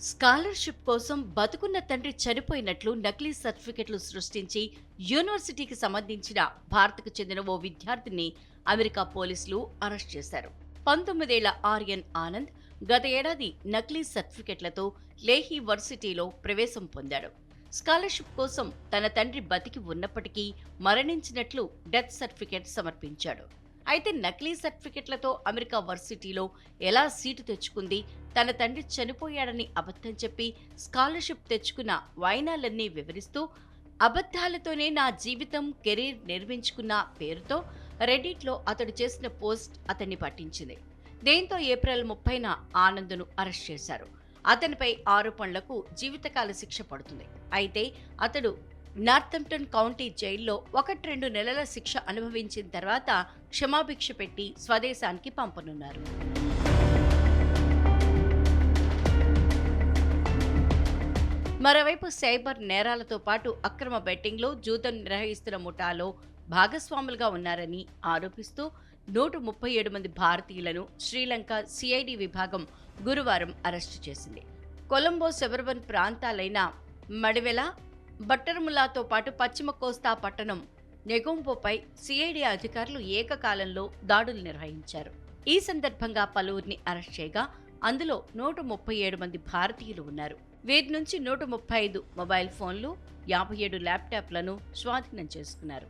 Scholarship కోసం బతుకున్న తండ్రి చనిపోయినట్లు నకిలీ సర్టిఫికెట్లు సృష్టించి యూనివర్సిటీకి సంబంధించిన భారత్కు చెందిన ఓ విద్యార్థిని అమెరికా పోలీసులు అరెస్ట్ చేశారు. పంతొమ్మిదేళ్ళ ఆర్యన్ ఆనంద్ గత ఏడాది నకిలీ సర్టిఫికెట్లతో లేహీ వర్సిటీలో ప్రవేశం పొందాడు. స్కాలర్షిప్ కోసం తన తండ్రి బతికి ఉన్నప్పటికీ మరణించినట్లు డెత్ సర్టిఫికెట్ సమర్పించాడు. అయితే నకిలీ సర్టిఫికెట్లతో అమెరికా వర్సిటీలో ఎలా సీటు తెచ్చుకుంది తన తండ్రి చనిపోయాడని అబద్ధం చెప్పి స్కాలర్షిప్ తెచ్చుకున్న వాయినాలన్నీ వివరిస్తూ అబద్ధాలతోనే నా జీవితం కెరీర్ నిర్మించుకున్న పేరుతో రెడిట్లో అతడు చేసిన పోస్ట్ అతన్ని పట్టించింది. దీంతో ఏప్రిల్ ముప్పైన ఆనంద్ను అరెస్ట్ చేశారు. అతనిపై ఆరోపణలకు జీవితకాల శిక్ష పడుతుంది. అయితే అతడు నార్థంప్టన్ కౌంటీ జైల్లో ఒకటి రెండు నెలల శిక్ష అనుభవించిన తర్వాత క్షమాభిక్ష పెట్టి స్వదేశానికి పంపనున్నారు. మరోవైపు సైబర్ నేరాలతో పాటు అక్రమ బెట్టింగ్లో జూదం నిర్వహిస్తున్న ముఠాలో భాగస్వాములుగా ఉన్నారని ఆరోపిస్తూ నూట ముప్పై ఏడు మంది భారతీయులను శ్రీలంక సిఐడి విభాగం గురువారం అరెస్టు చేసింది. కొలంబో సెబర్బన్ ప్రాంతాలైన మడివెల బట్టర్ములాతో పాటు పశ్చిమ కోస్తా పట్టణం నెగొంబోపై సిఐడి అధికారులు ఏకకాలంలో దాడులు నిర్వహించారు. ఈ సందర్భంగా పలువురిని అరెస్ట్ చేయగా అందులో నూట ముప్పై ఏడు మంది భారతీయులు ఉన్నారు. వీరి నుంచి నూట ముప్పై ఐదు మొబైల్ ఫోన్లు యాభై ఏడు ల్యాప్టాప్లను స్వాధీనం చేసుకున్నారు.